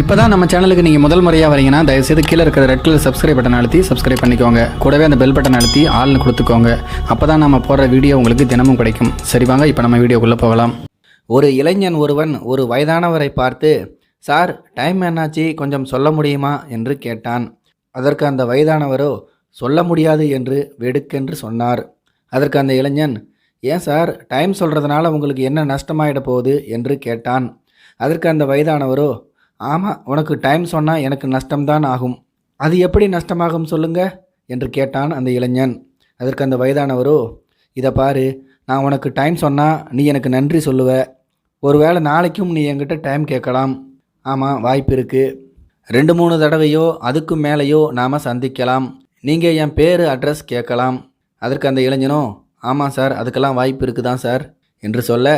இப்போ தான் நம்ம சேனலுக்கு நீங்கள் முதல் முறையாக வரீங்கன்னா தயவுசெய்து கீழே இருக்கிற ரெட் கலர் சப்ஸ்கிரைப் பட்டன் அழுத்தி சப்ஸ்கிரைப் பண்ணிக்கோங்க. கூடவே அந்த பெல் பட்டன் அழுத்தி ஆள்னு கொடுத்துக்கோங்க. அப்போ தான் நம்ம போடுற வீடியோ உங்களுக்கு தினமும் கிடைக்கும். சரி வாங்க இப்போ நம்ம வீடியோக்குள்ளே போகலாம். ஒரு இளைஞன் ஒருவன் ஒரு வயதானவரை பார்த்து சார் டைம் என்னாச்சு? கொஞ்சம் சொல்ல முடியுமா? என்று கேட்டான். அதற்கு அந்த வயதானவரோ சொல்ல முடியாது என்று வெடுக்கென்று சொன்னார். அதற்கு அந்த இளைஞன் ஏன் சார் டைம் சொல்கிறதுனால உங்களுக்கு என்ன நஷ்டமாயிட போகுது? என்று கேட்டான். அதற்கு அந்த வயதானவரோ ஆமாம் உனக்கு டைம் சொன்னால் எனக்கு நஷ்டம்தான் ஆகும். அது எப்படி நஷ்டமாகும் சொல்லுங்க? என்று கேட்டான் அந்த இளைஞன். அதற்கு அந்த வயதானவரோ இதை பாரு நான் உனக்கு டைம் சொன்னால் நீ எனக்கு நன்றி சொல்லுவ. ஒருவேளை நாளைக்கும் நீ என்கிட்ட டைம் கேட்கலாம். ஆமாம் வாய்ப்பு இருக்குது ரெண்டு மூணு தடவையோ அதுக்கு மேலேயோ நாம் சந்திக்கலாம். நீங்கள் என் பேர் அட்ரஸ் கேட்கலாம். அதற்கு அந்த இளைஞனோ ஆமாம் சார் அதுக்கெல்லாம் வாய்ப்பு இருக்குதான் சார். என்று சொல்ல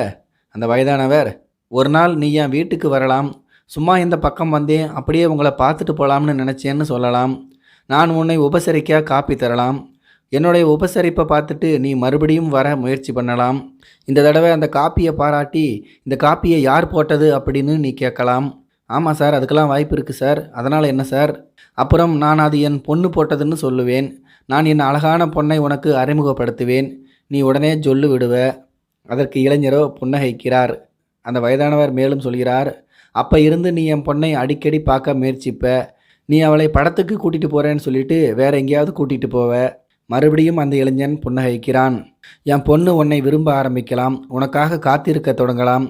அந்த வயதானவர் ஒரு நாள் நீ என் வீட்டுக்கு வரலாம். சும்மா இந்த பக்கம் வந்தேன் அப்படியே உங்களை பார்த்துட்டு போகலாம்னு நினச்சேன்னு சொல்லலாம். நான் உன்னை உபசரிக்க காப்பி தரலாம். என்னுடைய உபசரிப்பை பார்த்துட்டு நீ மறுபடியும் வர முயற்சி பண்ணலாம். இந்த தடவை அந்த காப்பியை பாராட்டி இந்த காப்பியை யார் போட்டது அப்படின்னு நீ கேட்கலாம். ஆமாம் சார் அதுக்கெல்லாம் வாய்ப்பு இருக்குது சார். அதனால் என்ன சார்? அப்புறம் நான் அது என் பொண்ணு போட்டதுன்னு சொல்லுவேன். நான் என் அழகான பொண்ணை உனக்கு அறிமுகப்படுத்துவேன். நீ உடனே சொல்லு விடுவ அதற்கு இளைஞரோ புன்னகைக்கிறார். அந்த வயதானவர் மேலும் சொல்கிறார். அப்போ இருந்து நீ என் பொண்ணை அடிக்கடி பார்க்க முயற்சிப்ப. நீ அவளை படத்துக்கு கூட்டிகிட்டு போகிறேன்னு சொல்லிட்டு வேற எங்கேயாவது கூட்டிகிட்டு போவ. மறுபடியும் அந்த இளைஞன் புன்னகைக்கிறான். என் பொண்ணு உன்னை விரும்ப ஆரம்பிக்கலாம். உனக்காக காத்திருக்க தொடங்கலாம்.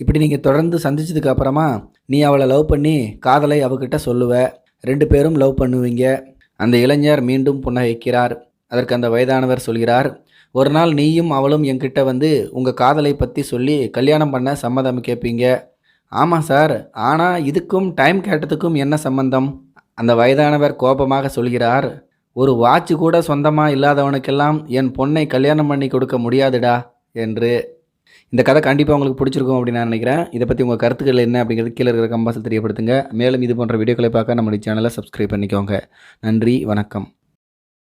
இப்படி நீங்கள் தொடர்ந்து சந்திச்சதுக்கு அப்புறமா நீ அவளை லவ் பண்ணி காதலை அவகிட்ட சொல்லுவ. ரெண்டு பேரும் லவ் பண்ணுவீங்க. அந்த இளைஞர் மீண்டும் புன்னகைக்கிறார். அதற்கு அந்த வயதானவர் சொல்கிறார் ஒரு நாள் நீயும் அவளும் என்கிட்ட வந்து உங்கள் காதலை பற்றி சொல்லி கல்யாணம் பண்ண சம்மதம் கேட்பீங்க ஆமாம் சார். ஆனால் இதுக்கும் டைம் கேட்டதுக்கும் என்ன சம்பந்தம்? அந்த வயதானவர் கோபமாக சொல்கிறார் ஒரு வாட்ச் கூட சொந்தமாக இல்லாதவனுக்கெல்லாம் என் பொண்ணை கல்யாணம் பண்ணி கொடுக்க முடியாதுடா என்று. இந்த கதை கண்டிப்பாக உங்களுக்கு பிடிச்சிருக்கும் அப்படின்னு நான் நினைக்கிறேன். இதை பற்றி உங்கள் கருத்துக்கள் என்ன அப்படிங்கிறது கீழே இருக்கிற கம்பாசல் தெரியப்படுத்துங்க. மேலும் இது போன்ற வீடியோக்களை பார்க்க நம்மளுடைய சேனலை சப்ஸ்கிரைப் பண்ணிக்கோங்க. நன்றி வணக்கம்.